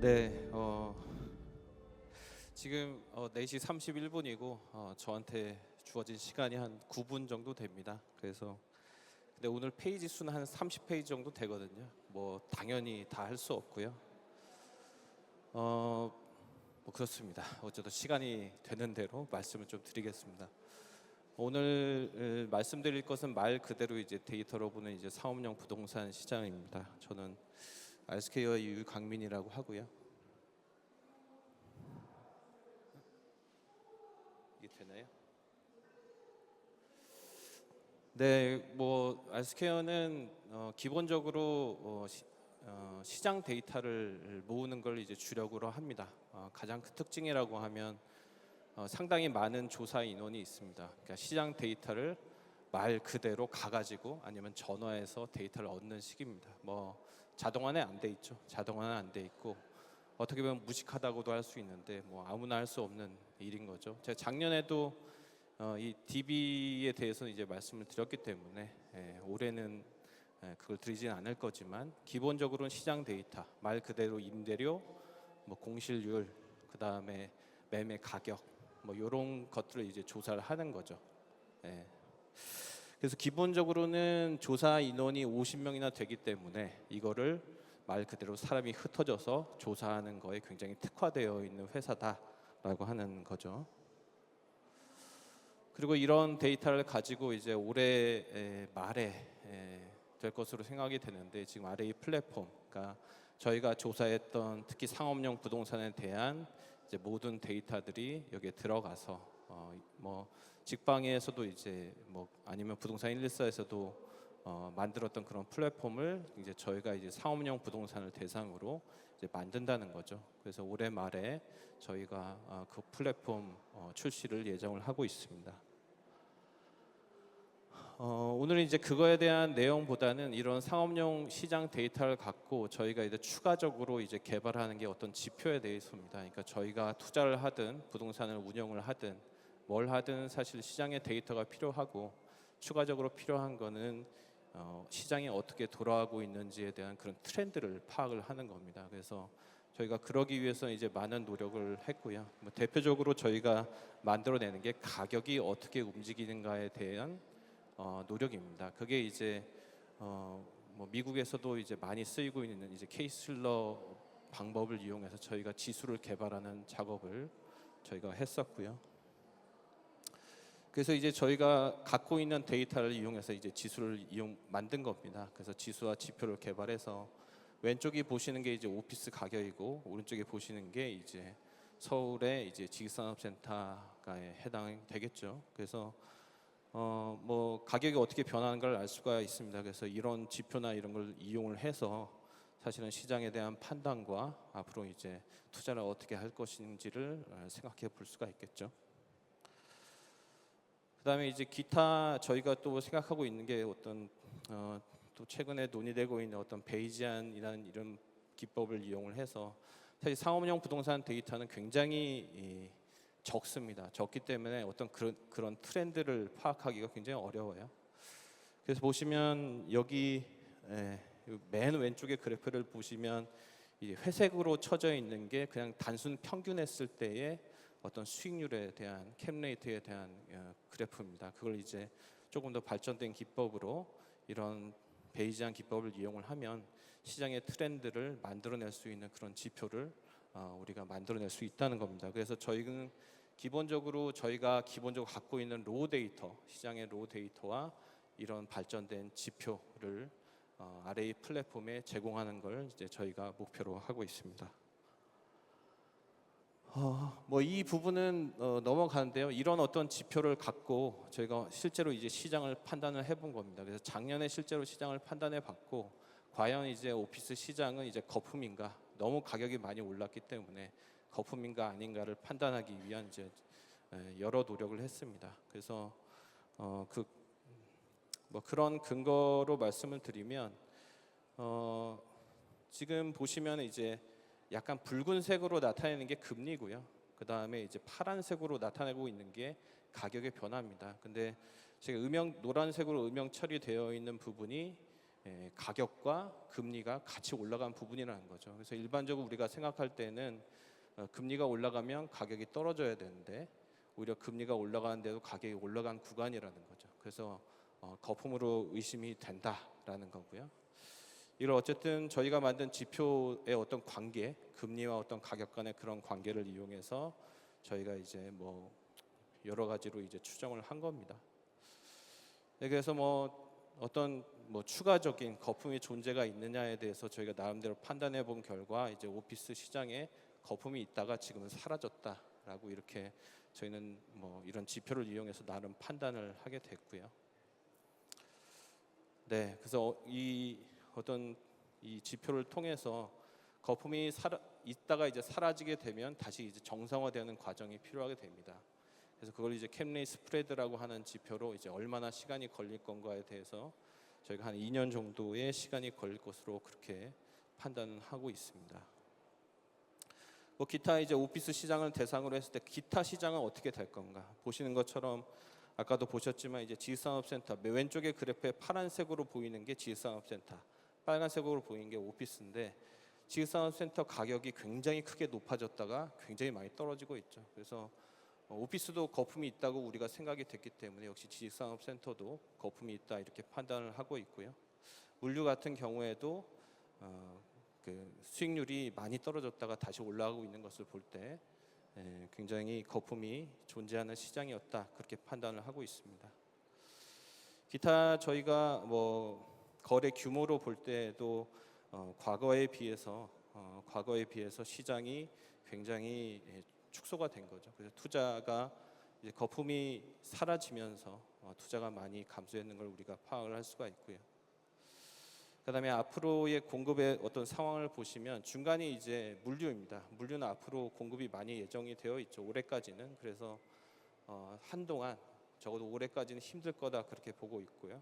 네, 어, 지금 어, 4시 31분이고 어, 저한테 주어진 시간이 한 9분 정도 됩니다. 그래서 근데 오늘 페이지 수는 한 30페이지 정도 되거든요. 뭐 당연히 다 할 수 없고요. 어, 뭐 그렇습니다. 어쨌든 시간이 되는 대로 말씀을 좀 드리겠습니다. 오늘 에, 말씀드릴 것은 말 그대로 이제 데이터로 보는 이제 사업용 부동산 시장입니다. 저는 알스케어의 유강민이라고 하고요. 이게 되나요? 네, 뭐 알스케어는 어, 기본적으로 어, 시, 어, 시장 데이터를 모으는 걸 이제 주력으로 합니다. 어, 가장 큰 특징이라고 하면 어, 상당히 많은 조사 인원이 있습니다. 그러니까 시장 데이터를 말 그대로 가가지고 아니면 전화해서 데이터를 얻는 식입니다. 뭐 자동화는 안 돼 있죠. 자동화는 안 돼 있고 어떻게 보면 무식하다고도 할 수 있는데 뭐 아무나 할 수 없는 일인 거죠. 제가 작년에도 어, 이 DB에 대해서는 이제 말씀을 드렸기 때문에 예, 올해는 예, 그걸 드리지는 않을 거지만 기본적으로는 시장 데이터 말 그대로 임대료, 뭐 공실률, 그 다음에 매매 가격 뭐 이런 것들을 이제 조사를 하는 거죠. 예. 그래서 기본적으로는 조사 인원이 50명이나 되기 때문에 이거를 말 그대로 사람이 흩어져서 조사하는 거에 굉장히 특화되어 있는 회사다라고 하는 거죠. 그리고 이런 데이터를 가지고 이제 올해 에, 말에 에, 될 것으로 생각이 되는데 지금 이 플랫폼, 그러니까 저희가 조사했던 특히 상업용 부동산에 대한 모든 데이터들이 여기에 들어가서 어, 뭐 직방에서도 이제 뭐 아니면 부동산 114에서도 어, 만들었던 그런 플랫폼을 이제 저희가 이제 상업용 부동산을 대상으로 이제 만든다는 거죠. 그래서 올해 말에 저희가 어, 그 플랫폼 어, 출시를 예정을 하고 있습니다. 어, 오늘은 이제 그거에 대한 내용보다는 이런 상업용 시장 데이터를 갖고 저희가 이제 추가적으로 이제 개발하는 게 어떤 지표에 대해서입니다. 그러니까 저희가 투자를 하든 부동산을 운영을 하든 뭘 하든 사실 시장에 데이터가 필요하고 추가적으로 필요한 거는 어, 시장이 어떻게 돌아가고 있는지에 대한 그런 트렌드를 파악을 하는 겁니다. 그래서 저희가 그러기 위해서 이제 많은 노력을 했고요. 뭐 대표적으로 저희가 만들어내는 게 가격이 어떻게 움직이는가에 대한 어, 노력입니다. 그게 이제 어, 뭐 미국에서도 이제 많이 쓰이고 있는 이제 케이슬러 방법을 이용해서 저희가 지수를 개발하는 작업을 저희가 했었고요. 그래서 이제 저희가 갖고 있는 데이터를 이용해서 이제 지수를 이용 만든 겁니다. 그래서 지수와 지표를 개발해서 왼쪽이 보시는 게 이제 오피스 가격이고 오른쪽에 보시는 게 이제 서울의 이제 지식산업센터가에 해당이 되겠죠. 그래서 어 뭐 가격이 어떻게 변하는 걸 알 수가 있습니다. 그래서 이런 지표나 이런 걸 이용을 해서 사실은 시장에 대한 판단과 앞으로 이제 투자를 어떻게 할 것인지를 어, 생각해 볼 수가 있겠죠. 그다음에 이제 기타 저희가 또 생각하고 있는 게 어떤 어, 또 최근에 논의되고 있는 어떤 베이지안이라는 이런 기법을 이용을 해서 사실 상업용 부동산 데이터는 굉장히 이, 적습니다. 적기 때문에 어떤 그런 그런 트렌드를 파악하기가 굉장히 어려워요. 그래서 보시면 여기 예, 맨 왼쪽의 그래프를 보시면 이 회색으로 쳐져 있는 게 그냥 단순 평균했을 때의 어떤 수익률에 대한 캡레이트에 대한 어, 그래프입니다. 그걸 이제 조금 더 발전된 기법으로 이런 베이지안 기법을 이용을 하면 시장의 트렌드를 만들어낼 수 있는 그런 지표를 어, 우리가 만들어낼 수 있다는 겁니다. 그래서 저희는 기본적으로 저희가 기본적으로 갖고 있는 로 데이터, 시장의 로 데이터와 이런 발전된 지표를 어, RA 플랫폼에 제공하는 걸 이제 저희가 목표로 하고 있습니다. 어, 뭐 이 부분은 어, 넘어가는데요. 이런 어떤 지표를 갖고 저희가 실제로 이제 시장을 판단을 해본 겁니다. 그래서 작년에 실제로 시장을 판단해 봤고 과연 이제 오피스 시장은 이제 거품인가 너무 가격이 많이 올랐기 때문에 거품인가 아닌가를 판단하기 위한 이제 에, 여러 노력을 했습니다. 그래서 어, 그 뭐 그런 근거로 말씀을 드리면 어, 지금 보시면 이제 약간 붉은색으로 나타내는 게 금리고요. 그 다음에 이제 파란색으로 나타내고 있는 게 가격의 변화입니다. 근데 제가 음영 노란색으로 음영 처리되어 있는 부분이 예, 가격과 금리가 같이 올라간 부분이라는 거죠. 그래서 일반적으로 우리가 생각할 때는 어, 금리가 올라가면 가격이 떨어져야 되는데 오히려 금리가 올라가는데도 가격이 올라간 구간이라는 거죠. 그래서 어, 거품으로 의심이 된다라는 거고요. 이걸 어쨌든 저희가 만든 지표의 어떤 관계, 금리와 어떤 가격 간의 그런 관계를 이용해서 저희가 이제 뭐 여러 가지로 이제 추정을 한 겁니다. 네, 그래서 뭐 어떤 뭐 추가적인 거품이 존재가 있느냐에 대해서 저희가 나름대로 판단해 본 결과 이제 오피스 시장에 거품이 있다가 지금은 사라졌다라고 이렇게 저희는 뭐 이런 지표를 이용해서 나름 판단을 하게 됐고요. 네, 그래서 이 어떤 이 지표를 통해서 거품이 사라, 있다가 이제 사라지게 되면 다시 이제 정상화되는 과정이 필요하게 됩니다. 그래서 그걸 이제 캠레이 스프레드라고 하는 지표로 이제 얼마나 시간이 걸릴 건가에 대해서 저희가 한 2년 정도의 시간이 걸릴 것으로 그렇게 판단을 하고 있습니다. 뭐 기타 이제 오피스 시장을 대상으로 했을 때 기타 시장은 어떻게 될 건가 보시는 것처럼 아까도 보셨지만 이제 지식산업센터 맨 왼쪽에 그래프에 파란색으로 보이는 게 지식산업센터 빨간색으로 보이는 게 오피스인데 지식산업센터 가격이 굉장히 크게 높아졌다가 굉장히 많이 떨어지고 있죠. 그래서 어, 오피스도 거품이 있다고 우리가 생각이 됐기 때문에 역시 지식산업센터도 거품이 있다 이렇게 판단을 하고 있고요. 물류 같은 경우에도 어, 그 수익률이 많이 떨어졌다가 다시 올라가고 있는 것을 볼 때 굉장히 거품이 존재하는 시장이었다 그렇게 판단을 하고 있습니다. 기타 저희가 뭐 거래 규모로 볼 때도 어, 과거에 비해서 어, 과거에 비해서 시장이 굉장히 예, 축소가 된 거죠. 그래서 투자가 이제 거품이 사라지면서 어, 투자가 많이 감소했는 걸 우리가 파악을 할 수가 있고요. 그다음에 앞으로의 공급의 어떤 상황을 보시면 중간이 이제 물류입니다. 물류는 앞으로 공급이 많이 예정이 되어 있죠. 올해까지는 그래서 어, 한동안 적어도 올해까지는 힘들 거다 그렇게 보고 있고요.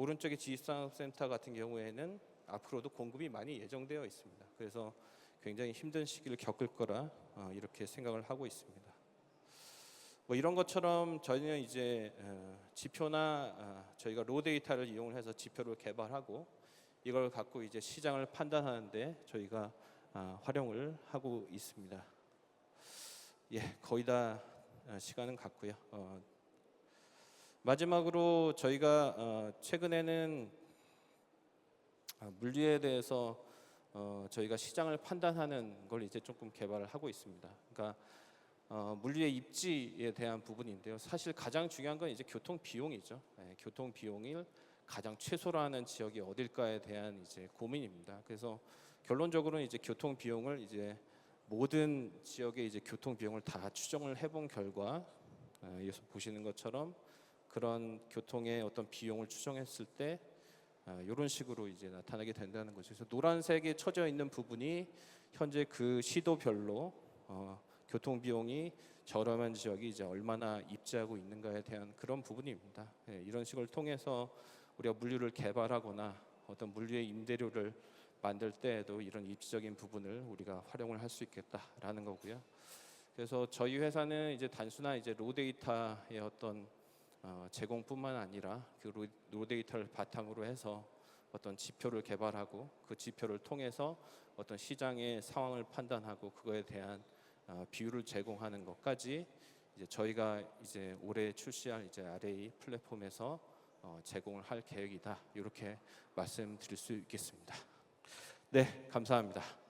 오른쪽에 지식산업센터 같은 경우에는 앞으로도 공급이 많이 예정되어 있습니다. 그래서 굉장히 힘든 시기를 겪을 거라 어, 이렇게 생각을 하고 있습니다. 뭐 이런 것처럼 저희는 이제 어, 지표나 어, 저희가 로 데이터를 이용해서 지표를 개발하고 이걸 갖고 이제 시장을 판단하는데 저희가 아, 활용을 하고 있습니다. 예, 거의 다 어, 시간은 갔고요. 어, 마지막으로 저희가 어, 최근에는 아, 물류에 대해서 어, 저희가 시장을 판단하는 걸 이제 조금 개발을 하고 있습니다. 그러니까 어, 물류의 입지에 대한 부분인데요. 사실 가장 중요한 건 이제 교통 비용이죠. 예, 교통 비용을 가장 최소로 하는 지역이 어딜까에 대한 이제 고민입니다. 그래서 결론적으로는 이제 교통 비용을 이제 모든 지역의 이제 교통 비용을 다 추정을 해본 결과 어, 여기서 보시는 것처럼 그런 교통의 어떤 비용을 추정했을 때 이런 식으로 이제 나타나게 된다는 거죠. 그래서 노란색에 쳐져 있는 부분이 현재 그 시도별로 어, 교통 비용이 저렴한 지역이 이제 얼마나 입지하고 있는가에 대한 그런 부분입니다. 예, 이런 식을 통해서 우리가 물류를 개발하거나 어떤 물류의 임대료를 만들 때에도 이런 입지적인 부분을 우리가 활용을 할 수 있겠다라는 거고요. 그래서 저희 회사는 이제 단순한 이제 로 데이터의 어떤 어, 제공뿐만 아니라 그 로, 로 데이터를 바탕으로 해서 어떤 지표를 개발하고 그 지표를 통해서 어떤 시장의 상황을 판단하고 그거에 대한 어, 비율을 제공하는 것까지 이제 저희가 이제 올해 출시할 이제 RA 플랫폼에서 어, 제공을 할 계획이다 이렇게 말씀드릴 수 있겠습니다. 네, 감사합니다.